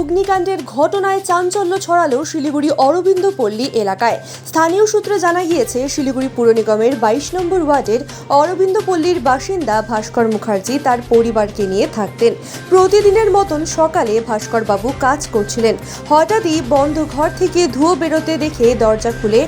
অগ্নিকাণ্ডের ঘটনায় চাঞ্চল্য ছড়ালো শিলিগুড়ি অরবিন্দ পল্লী এলাকায়। স্থানীয় সূত্রে জানা গিয়েছে, শিলিগুড়ি পুর নিগমের বাইশ নম্বর ওয়ার্ডের অরবিন্দ পল্লীর বাসিন্দা ভাস্কর মুখার্জি তার পরিবারকে নিয়ে থাকতেন। প্রতিদিনের মতন সকালে ভাস্কর বাবু কাজ করছিলেন। হঠাৎই বন্ধ ঘর থেকে ধুয়ো বেরোতে দেখে দরজা খুলে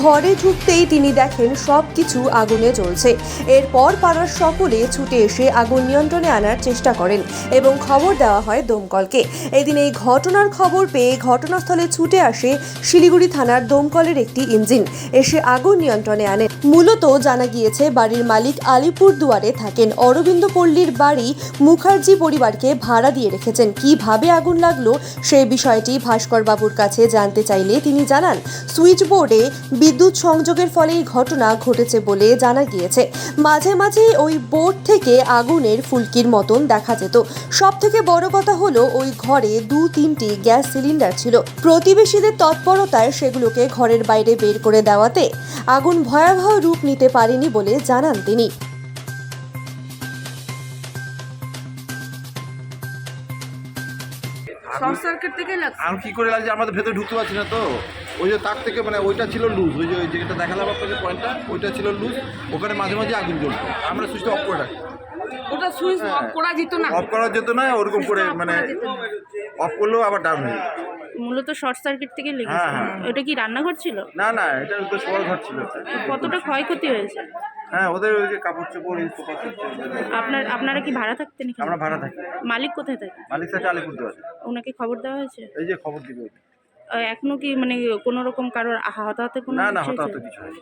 ঘরে ঢুকতেই তিনি দেখেন সব কিছু আগুনে জ্বলছে। এরপর পাড়ার সকলে ছুটে এসে আগুন নিয়ন্ত্রণে আনার চেষ্টা করেন এবং খবর দেওয়া হয় দমকলকে এদিন এই ঘটনার খবর পেয়ে ঘটনাস্থলে ছুটে আসে শিলিগুড়ি থানার দমকলের একটি ইঞ্জিন। এসে আগুন নিয়ন্ত্রণে আনে। মূলত জানা গিয়েছে, বাড়ির মালিক আলিপুর দুয়ারে থাকেন। অরবিন্দ পল্লীর বাড়ি মুখার্জি পরিবারকে ভাড়া দিয়ে রেখেছেন। কীভাবে আগুন লাগল সেই বিষয়টি ভাস্কর বাবুর কাছে জানতে চাইলে তিনি জানান সুইচ বোর্ডে বিদ্যুৎ সংযোগের ফলে এই ঘটনা ঘটেছে বলে জানা গিয়েছে। মাঝে মাঝে ওই বোর্ড থেকে আগুনের ফুলকির মতন দেখা যেত। সব থেকে বড় কথা হলো ওই ঘরে দু তিনটি গ্যাস সিলিন্ডার ছিল। প্রতিবেশীদের তৎপরতায় সেগুলোকে ঘরের বাইরে বের করে দেওয়াতে আগুন ভয়াবহ রূপ নিতে পারেনি বলে জানান তিনি। শর্ট সার্কিট থেকে লাগছে। আর কি করে লাগছে? আমাদের ভেতরে ঢুকতে পারছি না তো। ওই যে তার থেকে মানে ওইটা ছিল লুজ ওই যে ওই যেটা দেখালাম আপনাকে পয়েন্টটা ওইটা ছিল লুজ ওখানে মাঝে মাঝে আগুন জ্বলতো। আমরা সুইচটা অফ করে রাখি। ওটা সুইচ অফ করা যেত না। অফ করা যেত না ওরকম করে মানে অফ করলেও আবার ডাউন হয়ে মূলত শর্ট সার্কিট থেকে লেগেছে। হ্যাঁ, হ্যাঁ। ওটা কি রান্নাঘর ছিল? না না এটা তো সবার ঘর ছিল। কতটা ক্ষয়ক্ষতি হয়েছে? হ্যাঁ ওদের ওই যে কাপড় চোপড় এই সোফা আপনার আপনারা কি ভাড়া থাকতেন এখানে? আমরা ভাড়া থাকি। মালিক কোথায় থাকে? মালিক দেওয়া ওনাকে খবর দেওয়া হয়েছে? এই যে খবর দিবে। এখনও কি মানে কোনো রকম কারোর হতাহতের কোনো না না হতাহত কিছু হয়নি।